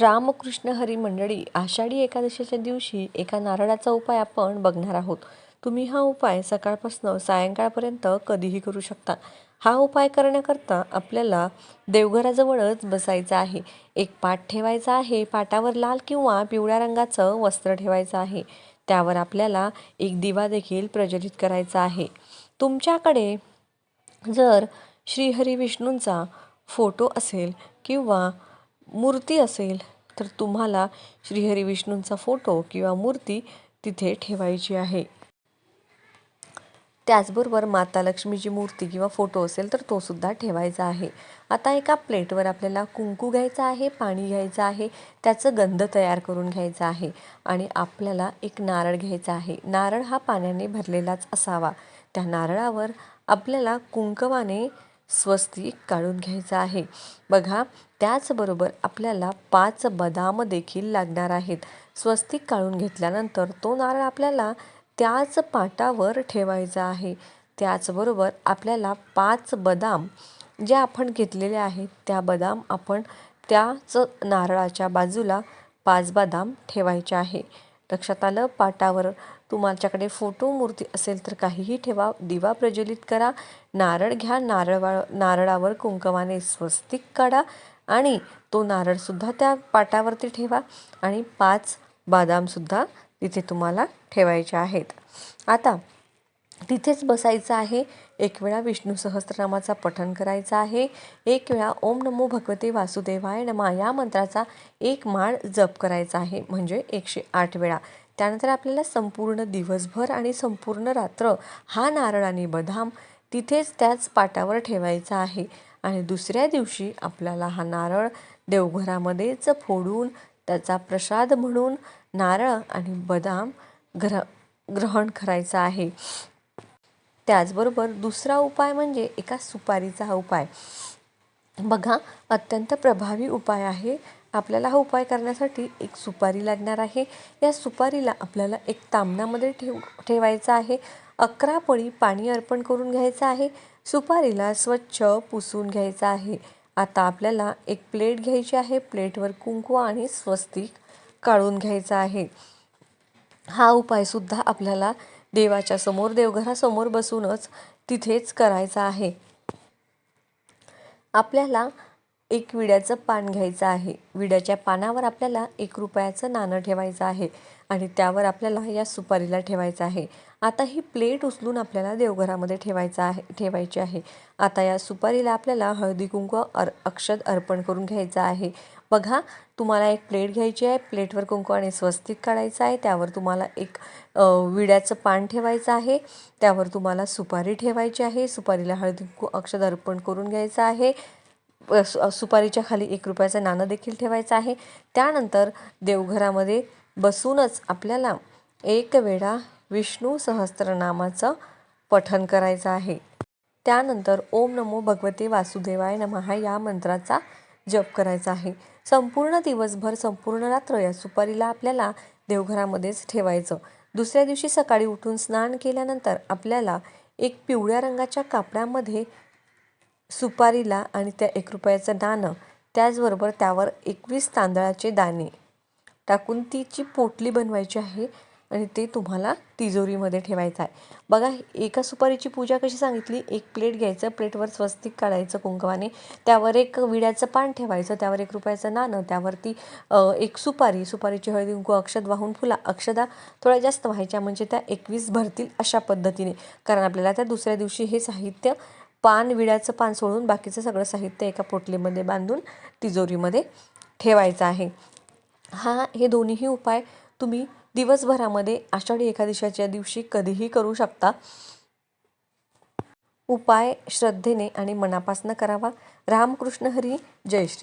रामकृष्ण हरी मंडळी आषाढी एकादशीच्या दिवशी एका नारळाचा उपाय आपण बघणार आहोत. तुम्ही हा उपाय सकाळपासून सायंकाळपर्यंत कधीही करू शकता. हा उपाय करण्याकरता आपल्याला देवघराजवळच बसायचं आहे. एक पाट ठेवायचा आहे पाटावर लाल किंवा पिवळ्या रंगाचं वस्त्र ठेवायचं आहे. त्यावर आपल्याला एक दिवा देखील प्रज्वलित करायचा आहे. तुमच्याकडे जर श्रीहरी विष्णूंचा फोटो असेल किंवा मूर्ती असेल तर तुम्हाला श्रीहरी विष्णूंचा फोटो किंवा मूर्ती तिथे ठेवायची आहे. त्याचबरोबर माता लक्ष्मीची मूर्ती किंवा फोटो असेल तर तो सुद्धा ठेवायचा आहे. आता एका प्लेटवर आपल्याला कुंकू घ्यायचा आहे पाणी घ्यायचं आहे त्याचं गंध तयार करून घ्यायचं आहे आणि आपल्याला एक नारळ घ्यायचा आहे. नारळ हा पाण्याने भरलेलाच असावा. त्या नारळावर आपल्याला कुंकवाने स्वस्तिक काढून घ्यायचं आहे. बघा त्याचबरोबर आपल्याला पाच बदाम देखील लागणार आहेत. स्वस्तिक काढून घेतल्यानंतर तो नारळ आपल्याला त्याच पाटावर ठेवायचा आहे. त्याचबरोबर आपल्याला पाच बदाम जे आपण घेतलेले आहेत त्या बदाम आपण त्याच नारळाच्या बाजूला पाच बदाम ठेवायचे आहे. लक्षात आलं? पाटावर तुमच्याकडे फोटो मूर्ती असेल तर काहीही ठेवा दिवा प्रज्वलित करा नारळ घ्या नारळ नारळावर कुंकवाने स्वस्तिक काढा आणि तो नारळसुद्धा त्या पाटावरती ठेवा आणि पाच बदामसुद्धा तिथे तुम्हाला ठेवायचे आहेत. आता तिथेच बसायचं आहे. एक वेळा विष्णू सहस्त्रनामाचा पठण करायचा आहे. एक वेळा ओम नमो भगवते वासुदेवाय नमा या मंत्राचा एक माळ जप करायचा आहे. म्हणजे एकशे आठ वेळा. त्यानंतर आपल्याला संपूर्ण दिवसभर आणि संपूर्ण रात्र हा नारळ आणि बदाम तिथेच त्याच पाटावर ठेवायचा आहे. आणि दुसऱ्या दिवशी आपल्याला हा नारळ देवघरामध्येच फोडून त्याचा प्रसाद म्हणून नारळ आणि बदाम ग्रह ग्रहण करायचा आहे. त्याचबरोबर दुसरा उपाय म्हणजे एका सुपारीचा हा उपाय. बघा अत्यंत प्रभावी उपाय आहे. आपल्याला हा उपाय करण्यासाठी एक सुपारी लागणार आहे. या सुपारीला आपल्याला एक तामणामध्ये ठेव ठेवायचं आहे. अकरा पळी पाणी अर्पण करून घ्यायचं आहे. सुपारीला स्वच्छ पुसून घ्यायचं आहे. आता आपल्याला एक प्लेट घ्यायची आहे. प्लेटवर कुंकू आणि स्वस्तिक काढून घ्यायचा आहे. हा उपायसुद्धा आपल्याला देवाच्या समोर देवघरासमोर बसूनच तिथेच करायचा आहे. आपल्याला एक विड्याचं पान घ्यायचं आहे. विड्याच्या पानावर आपल्याला एक रुपयाचं नाणं ठेवायचं आहे आणि त्यावर आपल्याला या सुपारीला ठेवायचं आहे. आता ही प्लेट उचलून आपल्याला देवघरामध्ये ठेवायचं आहे ठेवायची आहे. आता या सुपारीला आपल्याला हळदी कुंकू अर अक्षत अर्पण करून घ्यायचं आहे. बघा तुम्हाला एक प्लेट घ्यायची आहे. प्लेटवर कुंकू आणि स्वस्तिक काढायचं आहे. त्यावर तुम्हाला एक विड्याचं पान ठेवायचं आहे. त्यावर तुम्हाला सुपारी ठेवायची आहे. सुपारीला हळदी कुंकू अक्षत अर्पण करून घ्यायचं आहे. सुपारीच्या खाली एक रुपयाचं नाणं देखील ठेवायचं आहे. त्यानंतर देवघरामध्ये बसूनच आपल्याला एक वेळा विष्णू सहस्त्रनामाचं पठन करायचं आहे. त्यानंतर ओम नमो भगवते वासुदेवाय नमहा या मंत्राचा जप करायचा आहे. संपूर्ण दिवसभर संपूर्ण रात्र या सुपारीला आपल्याला देवघरामध्येच ठेवायचं. दुसऱ्या दिवशी सकाळी उठून स्नान केल्यानंतर आपल्याला एक पिवळ्या रंगाच्या कापडामध्ये सुपारीला आणि त्या एक रुपयाचं दाणं त्याचबरोबर त्यावर एकवीस तांदळाचे दाणे टाकून तिची पोटली बनवायची आहे आणि ते तुम्हाला तिजोरीमध्ये ठेवायचं आहे. बघा एका सुपारीची पूजा कशी सांगितली? एक प्लेट घ्यायचं प्लेटवर स्वस्तिक काढायचं कुंकवाने त्यावर एक विड्याचं पान ठेवायचं त्यावर एक रुपयाचं नाणं त्यावरती एक सुपारी सुपारीची हळदी कुंकू अक्षद वाहून फुला अक्षदा थोड्या जास्त व्हायच्या म्हणजे त्या एकवीस भरतील अशा पद्धतीने. कारण आपल्याला त्या दुसऱ्या दिवशी हे साहित्य पान विड्याचं पान सोडून बाकीचं सगळं साहित्य एका पोटलीमध्ये बांधून तिजोरीमध्ये ठेवायचं आहे. हा हे दोन्हीही उपाय तुम्ही दिवसभरामध्ये आषाढी एकादशीच्या दिवशी कधीही करू शकता. उपाय श्रद्धेने आणि मनापासून करावा. रामकृष्ण हरी जय श्री